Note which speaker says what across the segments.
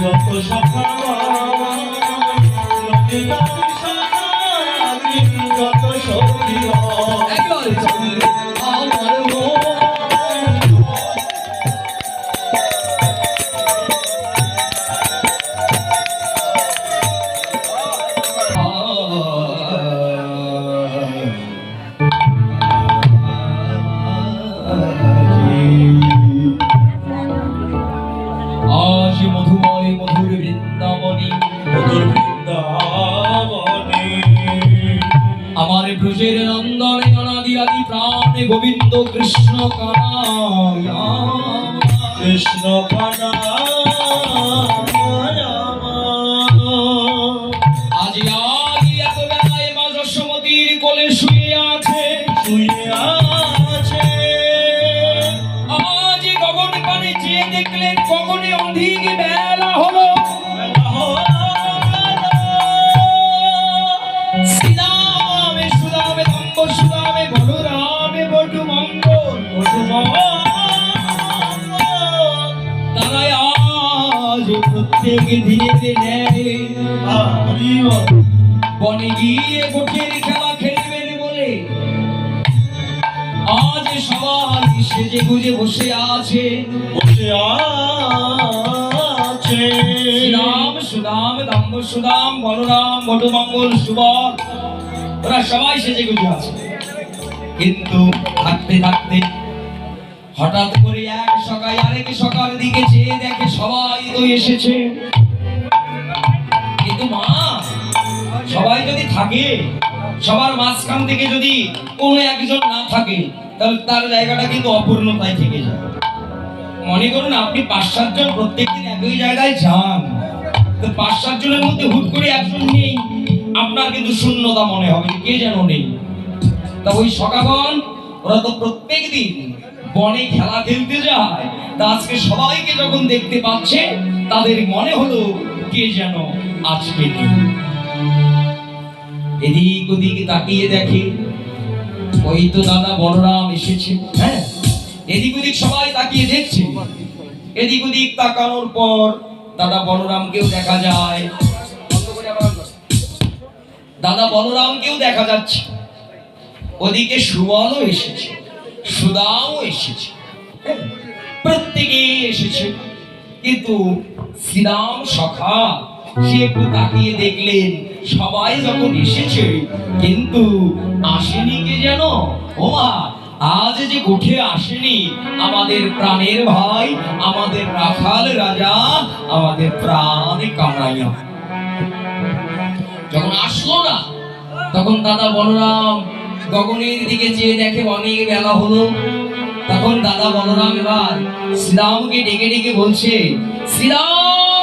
Speaker 1: যত ললিতা
Speaker 2: কৃষ্ণ কানায়া বনে গিয়ে গোঠের খেলা খেলবেন বলে। আজ সবাই সেজে গুজে বসে আছে।
Speaker 1: বসে আছে।
Speaker 2: শ্রীরাম সুদাম দাম্ব সুদাম বলরাম বটুমঙ্গল সুবল। ওরা সবাই সেজে গুজে আছে। কিন্তু থাকতে থাকতে হঠাৎ করে এক সকাল আরেক সকাল দিকে চেয়ে দেখে সবাই তো এসেছে। কিন্তু মা সবাই যদি থাকে, সবার মাঝখান থেকে যদি কোনো একজন না থাকে, তাহলে তার জায়গাটা কিন্তু অপূর্ণতায় থেকে যায়। মনে করুন, আপনি পাঁচ সাতজন প্রত্যেকদিন একই জায়গায় যান। তো পাঁচ সাতজনের মধ্যে হুট করে একজন নেই, আপনার কিন্তু শূন্যতা মনে হবে কে যেন নেই। তা ওই সকাগণ, ওরা তো প্রত্যেক দিন বনে খেলা খেলতে যায়। তা আজকে সবাইকে যখন দেখতে পাচ্ছে, তাদের মনে হলো কে যেন আজকে নেই। এদিক ওদিক তাকিয়ে দেখে ওই তো দাদা বলরাম এসেছে। হ্যাঁ এদিক ওদিক সবাই তাকিয়ে দেখছে। এদিক ওদিক তাকানোর পর দাদা বলরামকেও দেখা যায়। দাদা বলরামকেও দেখা যাচ্ছে। ওদিকে সুবলও এসেছে সুদাও এসেছে। হ্যাঁ, প্রত্যেকেই এসেছে। কিন্তু শ্রীরাম সখা সে একটু তাকিয়ে দেখলেন সবাই যখন এসেছে, কিন্তু আসেনি কে যেন? ওমা, আজ যে উঠে আসেনি আমাদের প্রাণের ভাই, আমাদের রাখাল রাজা, আমাদের প্রাণ কানাইয়া। যখন আসলো না, তখন দাদা বলরাম গগনের দিকে চেয়ে দেখে অনেক বেলা হলো। তখন দাদা বলরাম এবার শ্রীরামকে ডেকে ডেকে বলছে, শ্রীরাম!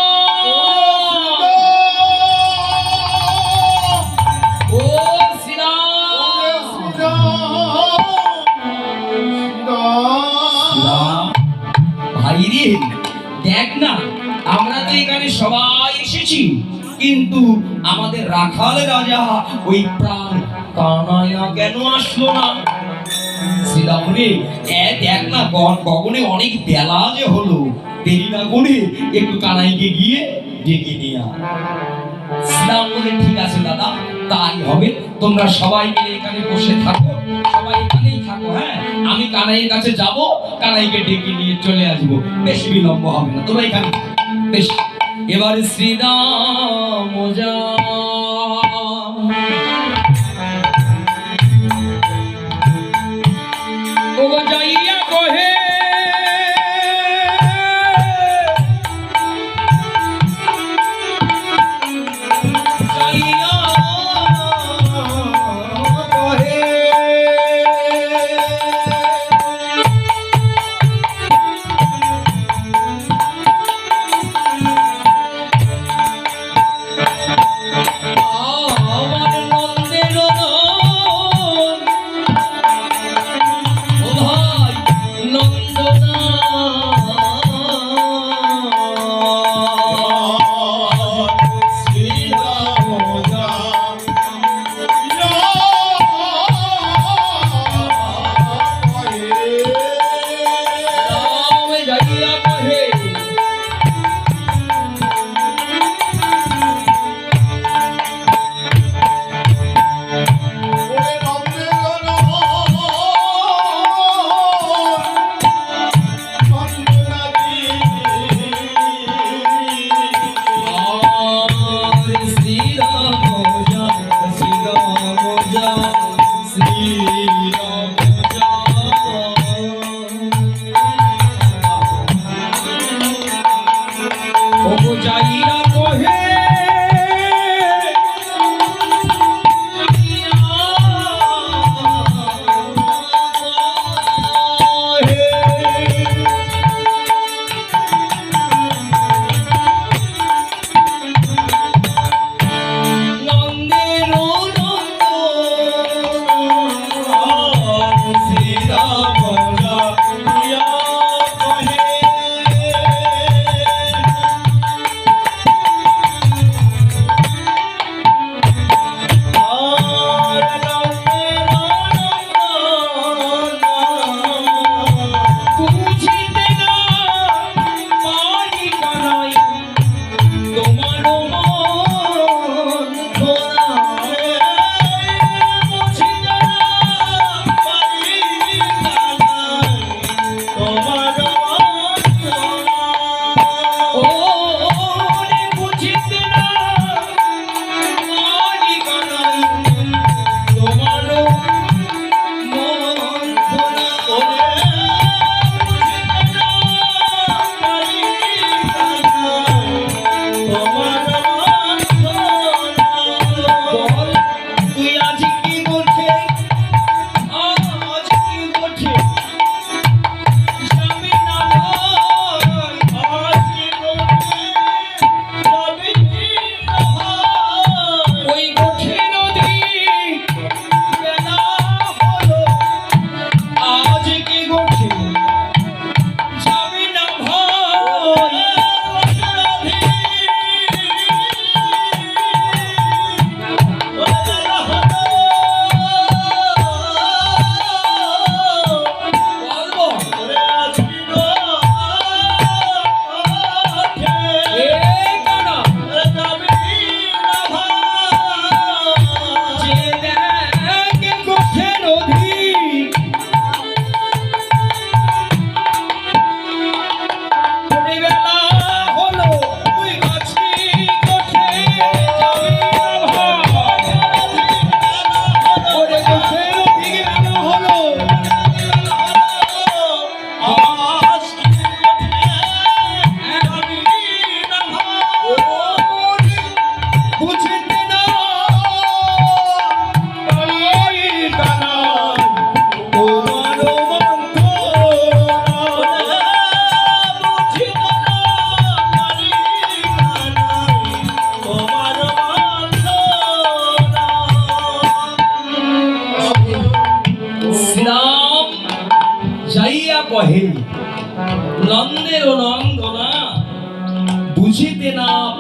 Speaker 2: কিন্তু আমাদের রাখাল রাজা ওই প্রাণ কানাইয়া কেন আসলো না? তাই হবে। তোমরা সবাই এখানে বসে থাকো, সবাই হ্যাঁ? আমি কানাইয়ের কাছে যাব, কানাইকে ডেকে নিয়ে চলে আসব। বেশি বিলম্ব হবে না। তোমরা এখানে। বেশ। এবারে শ্রীরাম যা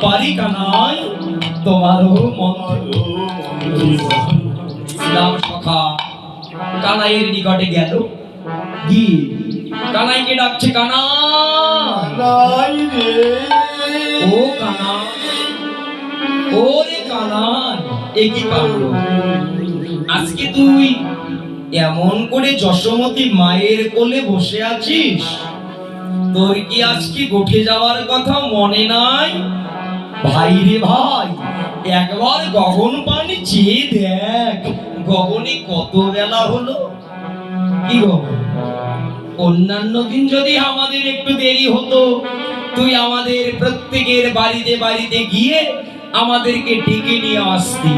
Speaker 2: পারি কানাই তোমারও মন্ত্র শ্রীরাম সখা কানাইয়ের নিকটে গেল। গিয়ে কানাইকে ডাকছে কানা ও কানা ওরে কানাই এ কি কাণ্ড? আজকে তুই এমন করে যশোমতী মায়ের কোলে বসে আছিস? তোর কি আজকে গোঠে যাওয়ার কথা মনে নাই? ভাই রে ভাই, একবার গগন পানি চেয়ে দেখ, গগনে কত বেলা হলো? কি গগন? অন্যান্য দিন যদি আমাদের একটু দেরি হতো, তুই আমাদের প্রত্যেকের বাড়িতে বাড়িতে গিয়ে আমাদেরকে ডেকে নিয়ে আসতি।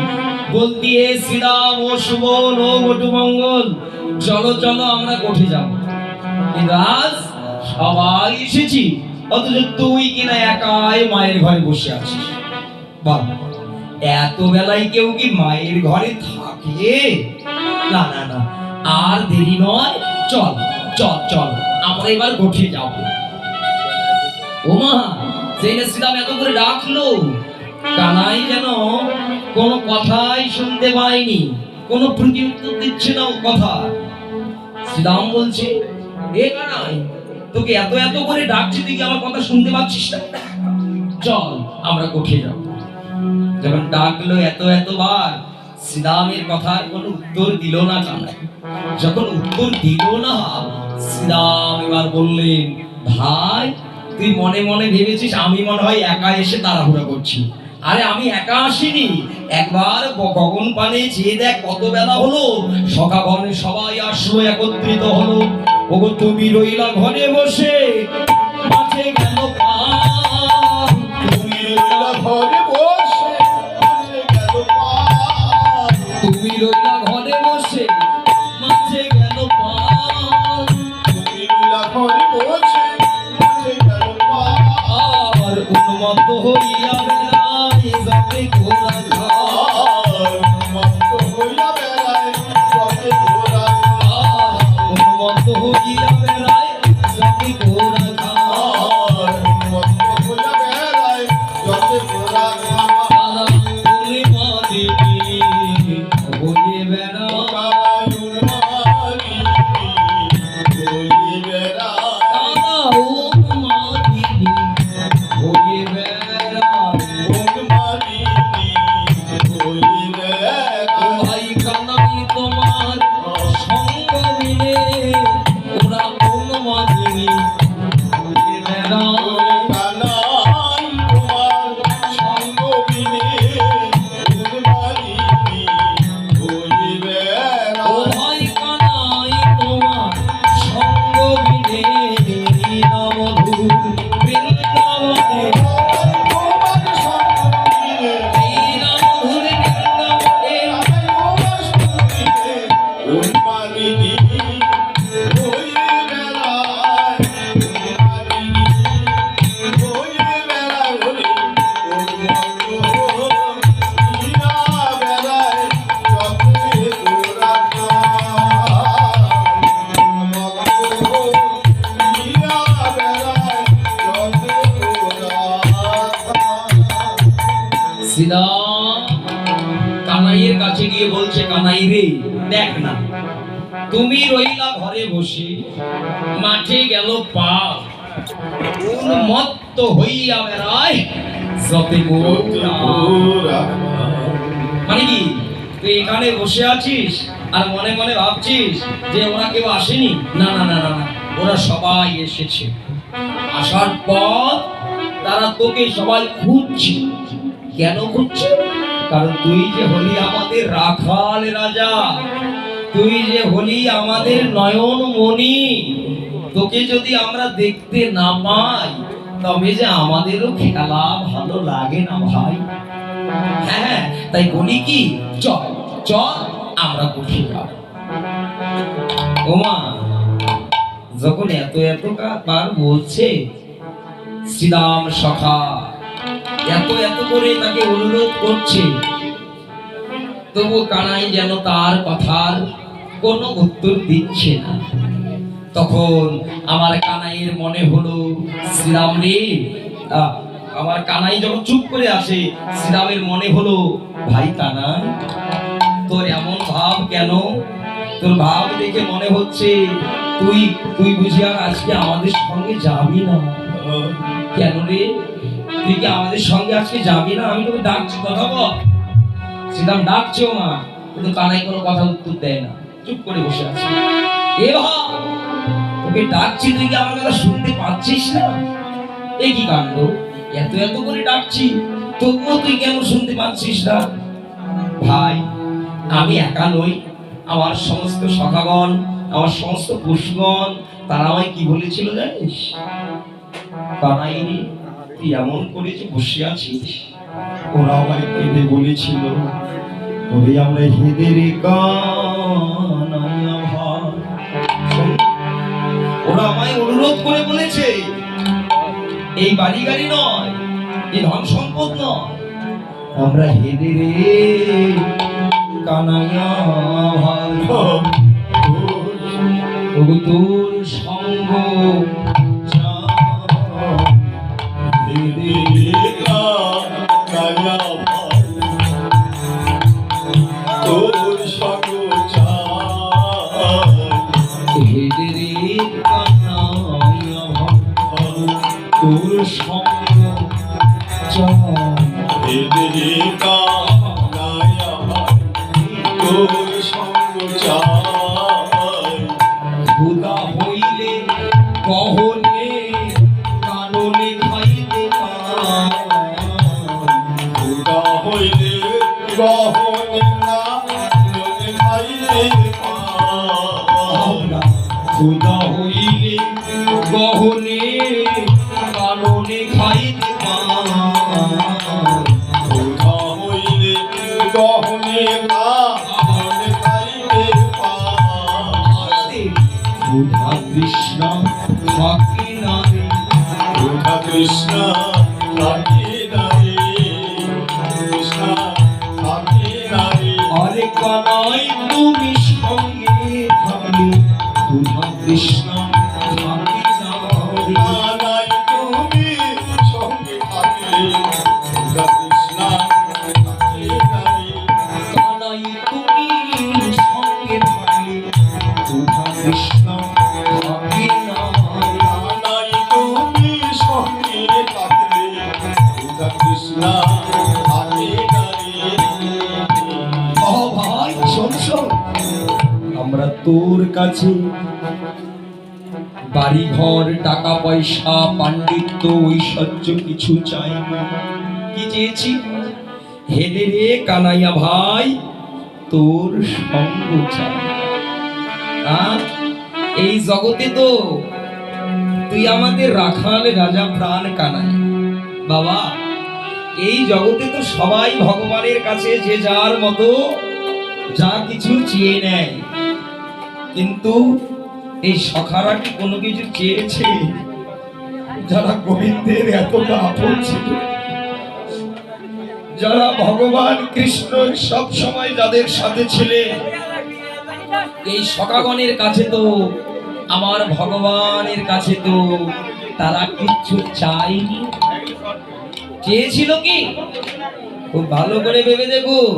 Speaker 2: বলতি হে শ্রীরাম, ও সুবল, ও বটুমঙ্গল চলো চলো, আমরা কোঠে যাব। আজ সবাই এসেছি। অথচ তুই কিনা একাই মায়ের ঘরে বসে আছিস। বাবা এত বেলায় কেউ কি মায়ের ঘরে থাকে? না না না, আর দেরি নয়। চল চল চল, আমরা এবার গোঠে যাব। ও মা সেই শ্রীরাম এত করে ডাকলো। কানাই যেন কোনো কথাই শুনতে পায়নি, কোনো প্রত্যুত্তর দিচ্ছে না ও কথা। শ্রীরাম বলছে, এ কানাই তোকে এত এত করে ডাকছি তুই কি আমার কথা শুনতে পাচ্ছিস না? চল, আমরা কোঠে যাব। যখন ডাকলো এত এতবার শ্রীরামের কথার কোনো উত্তর দিল না কানাই যখন উত্তর দিল না, শ্রীরাম এবার বললেন, ভাই, তুই মনে মনে ভেবেছিস আমি মনে হয় একা এসে তাড়াহুড়া করছি? আরে আমি একা আসিনি। একবার গগন পানে চেয়ে দেখ কত বেলা হলো। সখা ঘরে সবাই আসলো, একত্রিত হলো। ওগো, তুমি রইলা ঘরে বসে। মাঠে গেল। তুমি রইলা তুমি রইলা ঘরে বসে। গেল আর উন্মত্ত মাঝিনি ঘুরে কানাইয়ের কাছে গিয়ে বলছে কানাই রে দেখ না তুমি রইলা ঘরে বসে মাঠে গেল পা। উন্মত্ত হইয়া বেড়ায় যতে মানে কি তুই এখানে বসে আছিস আর মনে মনে ভাবছিস যে ওরা কেউ আসেনি? না না না না ওরা সবাই এসেছে। আসার পর তারা তোকে সবাই খুঁজছে। কেন খুঁজছে কারণ তুই যে হলি আমাদের রাখাল রাজা, তুই যে হলি আমাদের নয়ন মণি, তোকে যদি আমরা দেখতে না পাই, তবে যে আমাদেরও খেলা ভালো লাগে না ভাই। হ্যাঁ হ্যাঁ তাই বলি কি? চল চল, আমরা কোথায় যাব। ওমা, যখন এত এত বার বলছে, শ্রীরাম সখা এত এত করে তাকে অনুরোধ করছে। তবু কানাই যেন তার কথার কোনো উত্তর দিচ্ছে না। তখন আমার কানাইয়ের মনে হলো, শ্রীরাম রে আমার কানাই যখন চুপ করে আসে, শ্রীরামের মনে হলো, ভাই কানাই, তোর এমন ভাব কেন? তোর ভাব দেখে মনে হচ্ছে, তুই তুই বুঝি আর আজকে আমাদের সঙ্গে যাবি না। কেন রে তুই কি আমাদের সঙ্গে আজকে যাবি না? আমি তোকে ডাকছি, কথা বল। শ্রীরাম ডাকছেও না কিন্তু কানাই কোনো কথা উত্তর দেয় না। চুপ করে বসে আছে। এ ভাব তোকে ডাকছি তুই কি আমার কথা শুনতে পাচ্ছিস না? এই কি কাণ্ড? এত এত করে ডাকছি, তবুও তুই কেন শুনতে পাচ্ছিস না? ভাই, আমি একা নই। আমার সমস্ত সখাগণ, আমার সমস্ত পুষ্পগণ তারা আমায় কি বলেছিল জানিস? রে, তুই এমন করে যে বসে আছিস। ওরা আমায় কেঁদে বলেছিল ওরে আমরা হেদে রে কানাইয়া ভাই শোন, ওরা আমায় অনুরোধ করে বলেছে এই বাড়ি গাড়ি নয় এই ধন সম্পদ নয়। আমরা হেদে রে কানাইয়া ওগো তোর সঙ্গ আমরা তোর কাছে। বাড়ি ঘর টাকা পয়সা পাণ্ডিত্য, ঐশ্বর্য কিছু চাই কি চেয়েছি? হেলে রে কানাইয়া ভাই, তোর সঙ্গ চাই? এই জগতে তো তুই আমাদের রাখাল রাজা প্রাণ কানাই। বাবা, এই জগতে তো সবাই ভগবানের কাছে যে যার মতো যা কিছু চেয়ে নেয়। কিন্তু এই সখারা কি কোনো কিছু চেয়েছে? যারা গোবিন্দের এতটা আপন ছিল, যারা ভগবান কৃষ্ণ সব সময় যাদের সাথে ছিলেন, এই সখাগণের কাছে তো, আমার ভগবানের কাছে তো তারা কিচ্ছু চাইনি চেয়েছিল কি? খুব ভালো করে ভেবে দেখুন।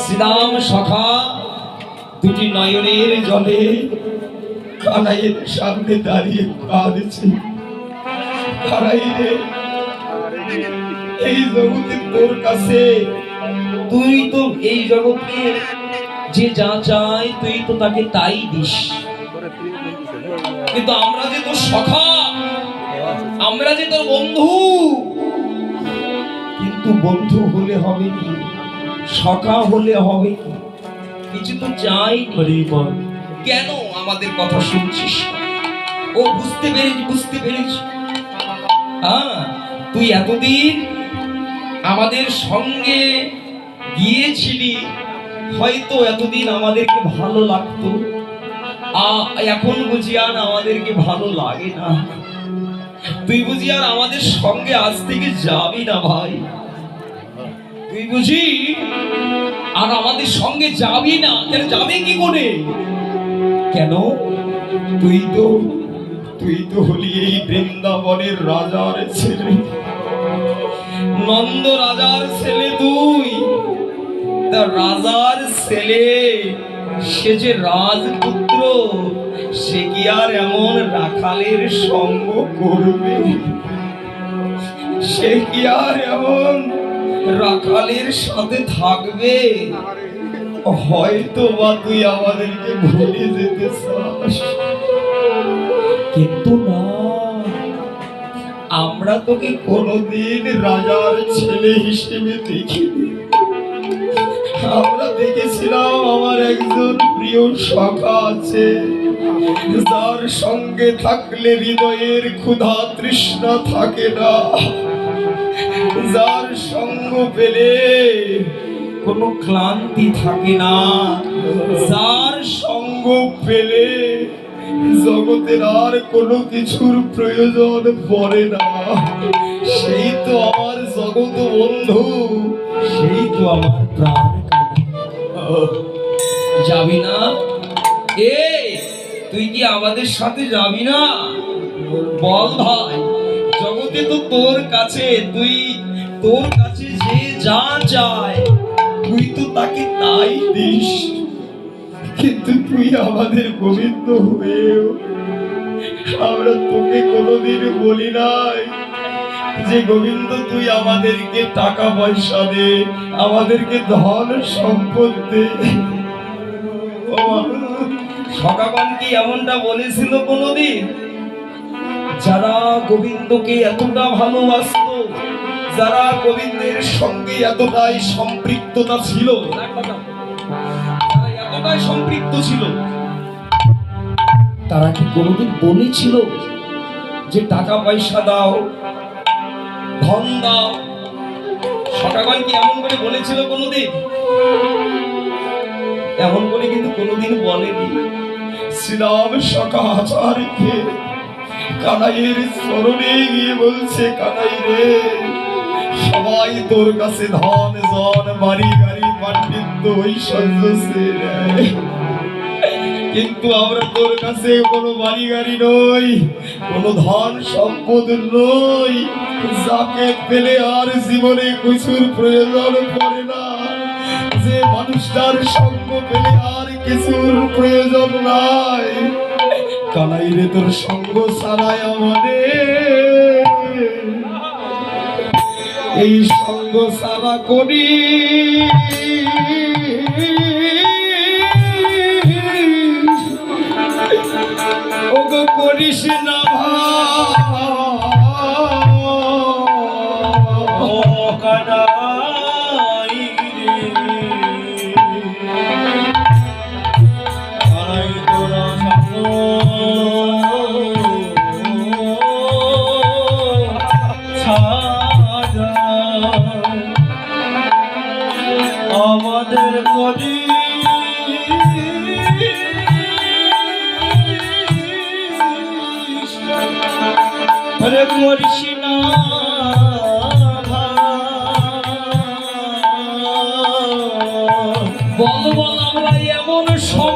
Speaker 2: শ্রীরাম সখা দুটি নয়নের জলে কানাইয়ের সামনে দাঁড়িয়ে কাঁদছে। কানাই এই জগতে তোর কাছে, তুই তো এই জগতে যে যা চাই, তুই তো তাকে তাই দিস। কিন্তু আমরা যে তোর সখা, আমরা যে তোর বন্ধু, কিন্তু বন্ধু হলে হবে কি? সখা হলে হবে কি? কিছু তো চাই
Speaker 1: হরিবল
Speaker 2: কেন আমাদের কথা শুনছিস? ও বুঝতে পেরেছি বুঝতে পেরেছি? হ্যাঁ তুই এতদিন আমাদের সঙ্গে গিয়েছিলি হয়তো এতদিন আমাদেরকে ভালো লাগতো। এখন বুঝি আর আমাদেরকে ভালো লাগে না। তুই বুঝি আর আমাদের সঙ্গে আজ থেকে যাবি না ভাই। তুই বুঝি আর আমাদের সঙ্গে যাবি না কেন যাবে কি করে? কেন? তুই তো তুই তো হলি এই বৃন্দাবনের রাজার ছেলে। নন্দ রাজার ছেলে তুই। তা রাজার ছেলে, সে যে রাজপুত্র, সে কি আর এমন রাখালের সঙ্গ করবে? সে কি আর এমন রাখালের সাথে থাকবে। হয়তো বা তুই আমাদেরকে ভুলে যেতে কিন্তু না, আমরা তোকে কোনোদিন রাজার ছেলে হিসেবে দেখিনি। আমরা দেখেছিলাম আমার একজন প্রিয় সখা আছে, যার সঙ্গে থাকলে হৃদয়ের ক্ষুধা তৃষ্ণা থাকে না। যার সঙ্গ পেলে কোনো ক্লান্তি থাকে না। যার সঙ্গ পেলে জগতের আর কোনো কিছুর প্রয়োজন পড়ে না। সেই তো আমার জগৎ বন্ধু, সেই তো আমার প্রাণ যাবি না? এ, তুই কি আমাদের সাথে যাবি না? বল ভাই, জগতে তো তোর কাছে, তুই তোর কাছে যে চায় তুই তো তাকে তাই দিস। কিন্তু তুই আমাদের গোবিন্দ হয়েও আমরা তোকে কোনোদিন বলি নাই যে গোবিন্দ, তুই আমাদেরকে টাকা পয়সা দে, আমাদেরকে ধন সম্পদ দে। সকাবান কি এমনটা বলেছিল কোনোদিন? যারা গোবিন্দকে এতটা ভালোবাসতো যারা গোবিন্দের সঙ্গে এতটাই সম্পৃক্ততা ছিল এতটাই সম্পৃক্ত ছিল, তারা কি কোনোদিন বলেছিল যে টাকা পয়সা দাও, ধন দাও সকাবান কি এমন করে বলেছিল কোনোদিন? এমন করে কিন্তু কোনোদিন বলেনি। শ্রীরাম সকা আচার্যকে কানাইয়ের চরণে গিয়ে বলছে, কানাই রে সবাই তোর কাছে ধন, জন, বাড়ি, গাড়ি পাণ্ডিত্য ঐশ্বর্য কিন্তু আমরা তোর কাছে কোনো বাড়ি, গাড়ি নই, কোনো ধন, সম্পদ নই। যাকে পেলে আর জীবনে কিছুর প্রয়োজন পড়ে না। যে মানুষটার সঙ্গ পেলে আর কিছুর প্রয়োজন নাই। কানাইরে তোর সঙ্গ ছাড়াই আমাদের এই সঙ্গ সারা করি। ওগো করিস না
Speaker 1: ও করিস না
Speaker 2: বল বল আমরা
Speaker 1: এমন সঙ্গ